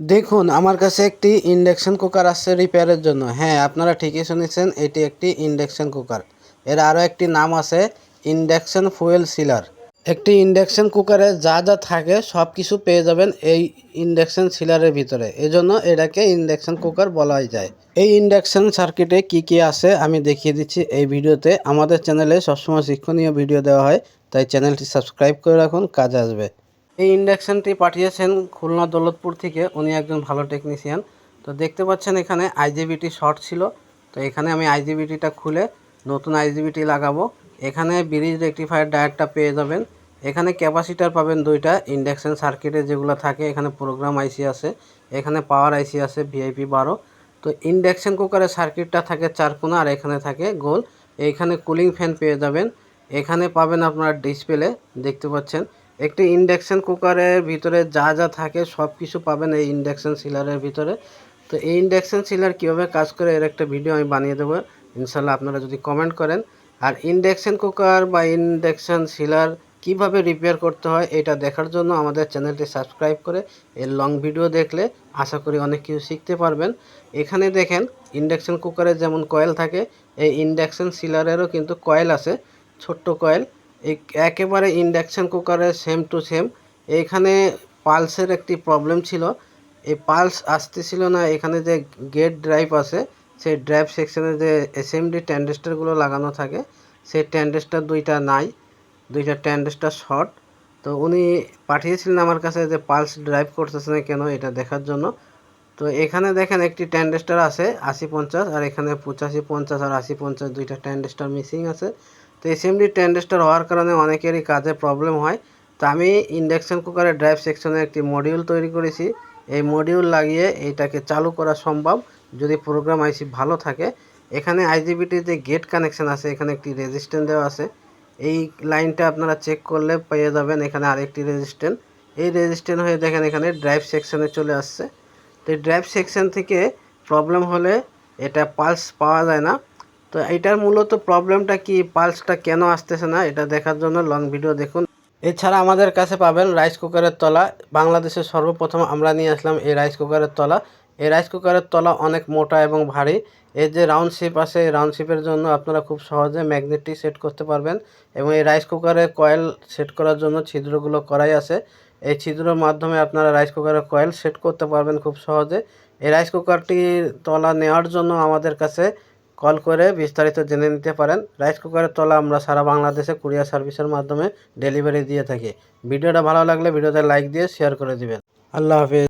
দেখুন, আমার কাছে একটি ইন্ডাকশন কুকার আসছে রিপেয়ারের জন্য। হ্যাঁ আপনারা ঠিকই শুনেছেন, এটি একটি ইন্ডাকশন কুকার। এর আরও একটি নাম আছে, ইন্ডাকশন ফুয়েল সিলার। একটি ইন্ডাকশন কুকারে যা যা থাকে, সব কিছু পেয়ে যাবেন এই ইন্ডাকশন সিলারের ভিতরে। এজন্য এটাকে ইন্ডাকশন কুকার বলাই যায়। এই ইন্ডাকশন সার্কিটে কি কি আছে, আমি দেখিয়ে দিচ্ছি এই ভিডিওতে। আমাদের চ্যানেলে সবসময় শিক্ষণীয় ভিডিও দেওয়া হয়, তাই চ্যানেলটি সাবস্ক্রাইব করে রাখুন, কাজে আসবে। এই ইন্ডাকশনটি পাঠিয়েছেন খুলনা দৌলতপুর থেকে। উনি একজন ভালো টেকনিশিয়ান তো দেখতে পাচ্ছেন এখানে আইজিবিটি শর্ট ছিল। তো এখানে আমি আইজিবিটিটা খুলে নতুন আইজিবিটি লাগাবো। এখানে ব্রিজ রেক্টিফায়ার ডায়ারটা পেয়ে যাবেন। এখানে ক্যাপাসিটার পাবেন দুইটা। ইন্ডাকশন সার্কিটে যেগুলো থাকে, এখানে প্রোগ্রাম আইসি আছে। এখানে পাওয়ার আইসি আছে ভিআইপি বারো। তো ইন্ডাকশন কুকারের সার্কিটটা থাকে চারকোনা আর এখানে থাকে গোল। এইখানে কুলিং ফ্যান পেয়ে যাবেন। এখানে পাবেন আপনার ডিসপ্লে দেখতে পাচ্ছেন। একটি ইন্ডাকশন কুকারের ভিতরে যা যা থাকে সব কিছু পাবেন এই ইন্ডাকশন সিলারের ভিতরে। তো এই ইন্ডাকশন সিলার কীভাবে কাজ করে এর একটা ভিডিও আমি বানিয়ে দেবো। ইনশাল্লাহ আপনারা যদি কমেন্ট করেন, আর ইন্ডাকশন কুকার বা ইন্ডাকশন সিলার কীভাবে রিপেয়ার করতে হয় এটা দেখার জন্য আমাদের চ্যানেলটি সাবস্ক্রাইব করে এর লং ভিডিও দেখলে আশা করি অনেক কিছু শিখতে পারবেন। এখানে দেখেন ইন্ডাকশন কুকারে যেমন কয়েল থাকে, এই ইন্ডাকশন সিলারেরও কিন্তু কয়েল আছে, ছোট্ট কয়েল একেবারে ইন্ডাকশন কুকারে সেম টু সেম এইখানে পালসের একটি প্রবলেম ছিল। এই পালস আসতেছিল না, এখানে যে গেট ড্রাইভ আছে, সেই ড্রাইভ সেকশনে যে এসএমডি ট্যান্ডেস্টারগুলো লাগানো থাকে, সেই ট্যান্ডেস্টার দুইটা নাই, দুইটা ট্যান্ডেস্টার শর্ট তো উনি পাঠিয়েছিলেন আমার কাছে যে পালস ড্রাইভ করতেছে না কেন এটা দেখার জন্য। তো এখানে দেখেন একটি ট্যান্ডেস্টার আছে, আশি পঞ্চাশ, আর এখানে পঁচাশি পঞ্চাশ আর আশি পঞ্চাশ, দুইটা ট্যান্ডেস্টার মিসিং আছে। তো এসএমডি ট্যান্ডেস্টার হওয়ার কারণে অনেকেরই কাজে প্রবলেম হয়। তো আমি ইন্ডাকশন কুকারের ড্রাইভ সেকশনে একটি মডিউল তৈরি করেছি। এই মডিউল লাগিয়ে এইটাকে চালু করা সম্ভব যদি প্রোগ্রাম আইসি ভালো থাকে। এখানে আইজিবিটির যে গেট কানেকশন আছে, এখানে একটি রেজিস্ট্যান্ট দেওয়া আছে। এই লাইনটা আপনারা চেক করলে পেয়ে যাবেন এখানে আরেকটি রেজিস্ট্যান্ট এই রেজিস্ট্যান্ট হয়ে দেখেন এখানে ড্রাইভ সেকশনে চলে আসছে। তো ড্রাইভ সেকশন থেকে প্রবলেম হলে এটা পালস পাওয়া যায় না। তো এটার মূলত প্রবলেমটা কি? পালসটা কেন আসতেছে না? এটা দেখার জন্য লং ভিডিও দেখুন। এছাড়া আমাদের কাছে পাবেন রাইস কুকারের তলা। বাংলাদেশে সর্বপ্রথম আমরা নিয়ে আসলাম এই রাইস কুকারের তলা। এই রাইস কুকারের তলা অনেক মোটা এবং ভারী। এর যে রাউন্ড শেপ আছে, এই রাউন্ড শেপের জন্য আপনারা খুব সহজে ম্যাগনেটটি সেট করতে পারবেন এবং এই রাইস কুকারে কয়েল সেট করার জন্য ছিদ্রগুলো করাই আছে। এই ছিদ্রের মাধ্যমে আপনারা রাইস কুকারের কয়েল সেট করতে পারবেন খুব সহজে। এই রাইস কুকারটির তলা নেওয়ার জন্য আমাদের কাছে কল করে বিস্তারিত জেনে নিতে পারেন। রাইস কুকারের তলা আমরা সারা বাংলাদেশে কুরিয়ার সার্ভিসের মাধ্যমে ডেলিভারি দিয়ে থাকি। ভিডিওটা ভালো লাগলে ভিডিওতে লাইক দিয়ে শেয়ার করে দিবেন। আল্লাহ হাফিজ।